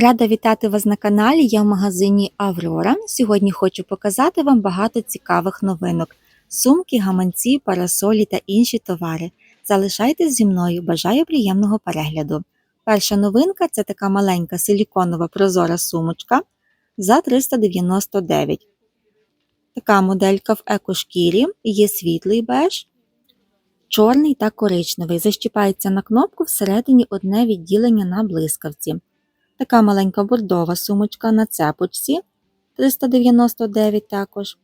Рада вітати вас на каналі. Я в магазині Аврора. Сьогодні хочу показати вам багато цікавих новинок: сумки, гаманці, парасолі та інші товари. Залишайтесь зі мною, бажаю приємного перегляду. Перша новинка це така маленька силіконова прозора сумочка за 399. Така моделька в екошкірі, є світлий беж, чорний та коричневий. Защіпається на кнопку всередині одне відділення на блискавці. Така маленька бордова сумочка на цепочці 399 також.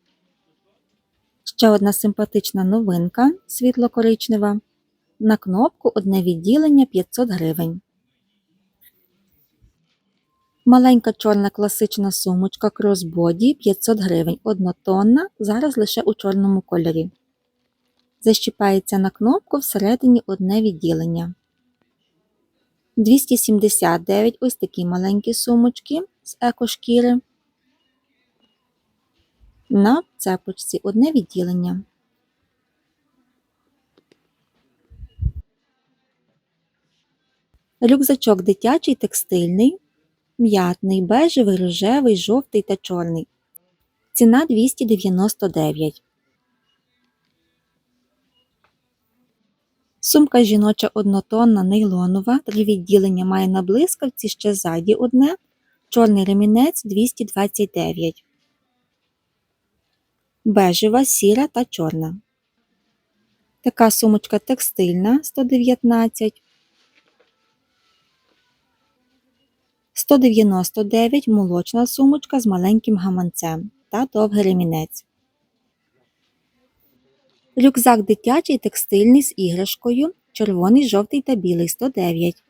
Ще одна симпатична новинка світло-коричнева. На кнопку одне відділення 500 гривень. Маленька чорна класична сумочка Crossbody 500 гривень. Однотонна, зараз лише у чорному кольорі. Защіпається на кнопку всередині одне відділення. 279 ось такі маленькі сумочки з екошкіри. На цепочці одне відділення. Рюкзачок дитячий текстильний, м'ятний, бежевий, рожевий, жовтий та чорний. Ціна 299. Сумка жіноча однотонна, нейлонова, три відділення має на блискавці, ще ззаді одне, чорний ремінець 229, бежева, сіра та чорна. Така сумочка текстильна 119, 199 молочна сумочка з маленьким гаманцем та довгий ремінець. Рюкзак дитячий текстильний з іграшкою, червоний, жовтий та білий 109.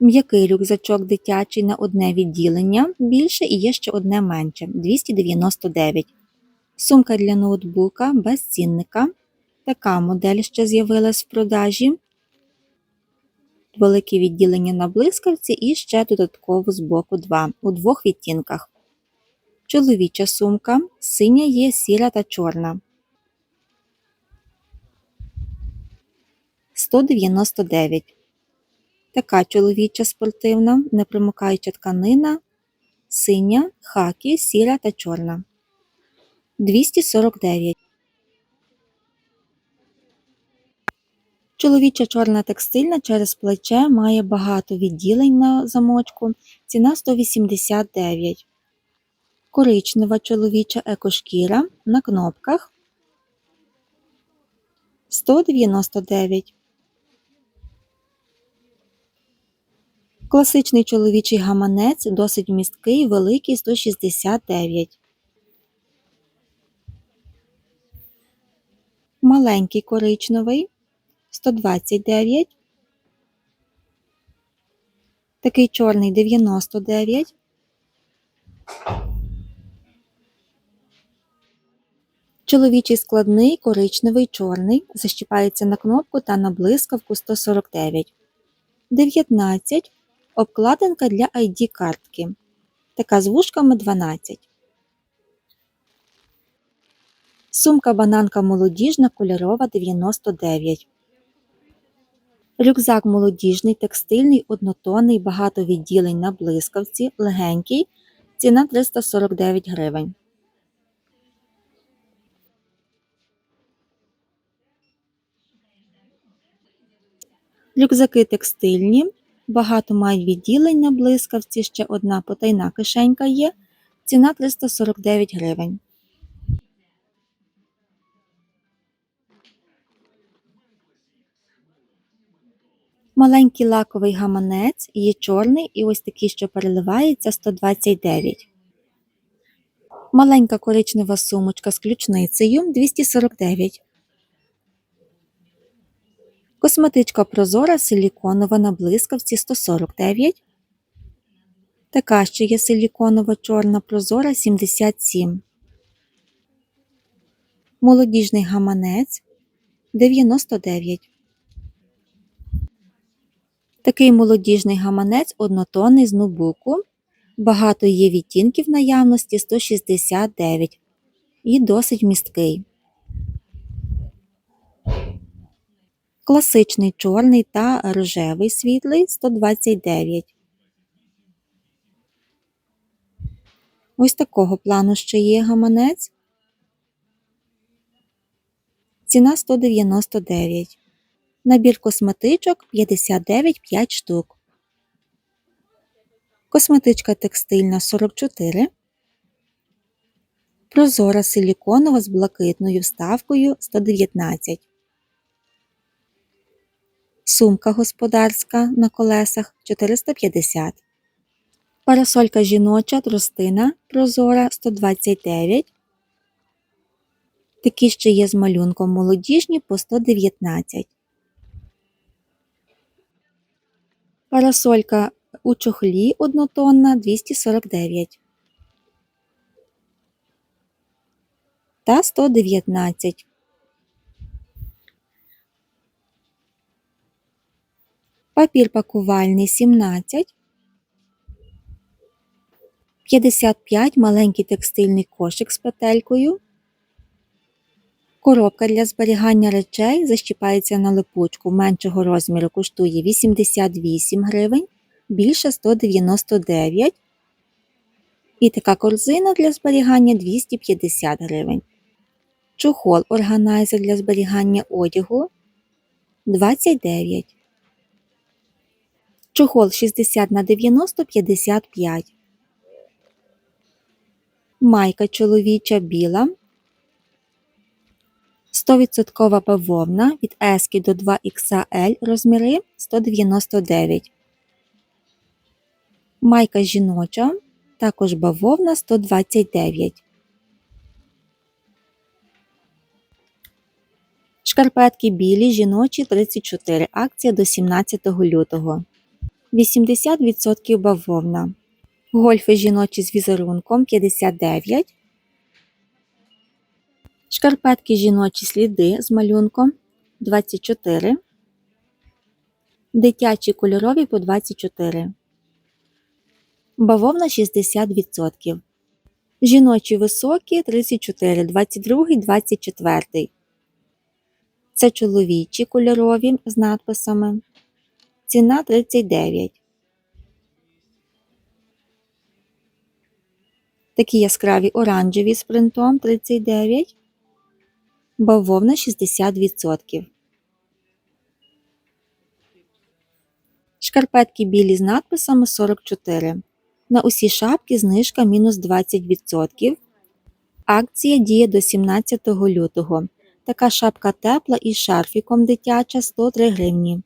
М'який рюкзачок дитячий на одне відділення більше і є ще одне менше 299. Сумка для ноутбука без цінника. Така модель ще з'явилась в продажі. Велике відділення на блискавці і ще додатково з боку 2 у двох відтінках. Чоловіча сумка синя є сіра та чорна. 199. Така чоловіча спортивна, непримикаюча тканина, синя, хакі, сіра та чорна. 249. Чоловіча чорна текстильна через плече має багато відділень на замочку. Ціна 189. Коричнева чоловіча екошкіра на кнопках 199. Класичний чоловічий гаманець досить місткий, великий 169. Маленький коричневий 129. Такий чорний 99. Чоловічий складний коричневий чорний. Защіпається на кнопку та на блискавку 149. 19. Обкладинка для ID картки. Така з вушками 12. Сумка бананка молодіжна кольорова 99. Рюкзак молодіжний, текстильний, однотонний, багато відділень на блискавці, легенький. Ціна 349 гривень. Рюкзаки текстильні. Багато мають відділень на блискавці, ще одна потайна кишенька є. Ціна 349 гривень. Маленький лаковий гаманець, є чорний і ось такий, що переливається 129. Маленька коричнева сумочка з ключницею 249. Косметичка прозора силіконова на блискавці 149. Така ще є силіконова чорна прозора 77. Молодіжний гаманець 99. Такий молодіжний гаманець однотонний з нубуку. Багато є відтінків наявності 169 і досить місткий. Класичний чорний та рожевий світлий 129. Ось такого плану ще є гаманець. Ціна 199. Набір косметичок 59 5 штук. Косметичка текстильна 44. Прозора силіконова з блакитною вставкою 119. Сумка господарська на колесах 450. Парасолька жіноча тростина прозора 129. Такі ще є з малюнком молодіжні по 119. Парасолька у чохлі однотонна 249 та 119. Папір пакувальний 17. 55 маленький текстильний кошик з петелькою. Коробка для зберігання речей защіпається на липучку меншого розміру коштує 88 гривень, більше 199 І така корзина для зберігання 250 гривень. Чохол органайзер для зберігання одягу 29 Чохол 60 на 90 55 Майка чоловіча біла 100% бавовна від S до 2XL розміри 199. Майка жіноча, також бавовна 129. Шкарпетки білі жіночі 34. Акція до 17 лютого. 80% бавовна. Гольфи жіночі з візерунком 59. Шкарпетки жіночі сліди з малюнком 24. Дитячі кольорові по 24. Бавовна 60%. Жіночі високі 34, 22, 24. Це чоловічі кольорові з надписами. Ціна 39. Такі яскраві оранжеві з принтом 39 бавовна 60%. Шкарпетки білі з надписами 44. На усі шапки знижка мінус 20%. Акція діє до 17 лютого. Така шапка тепла із шарфіком дитяча 103 гривні.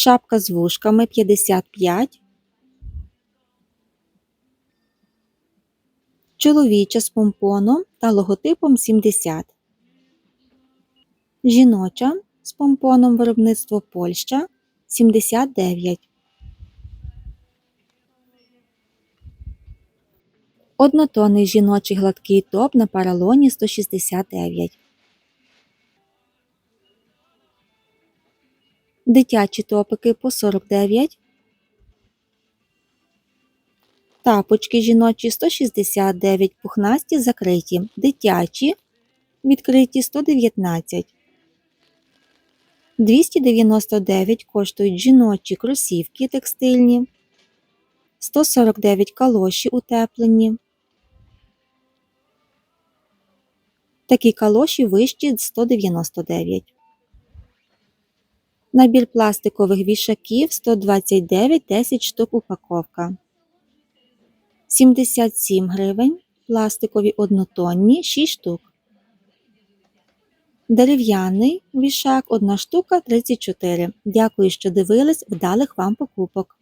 Шапка з вушками 55 чоловіча з помпоном та логотипом 70, жіноча з помпоном виробництво Польща 79, однотонний жіночий гладкий топ на паралоні 169. Дитячі топики по 49 Тапочки жіночі 169, пухнасті закриті, дитячі відкриті 119. 299 коштують жіночі кросівки текстильні, 149 калоші утеплені. Такі калоші вищі 199. Набір пластикових вішаків 129 10 штук упаковка. 77 гривень, пластикові однотонні 6 штук. Дерев'яний вішак 1 штука 34. Дякую, що дивились, вдалих вам покупок.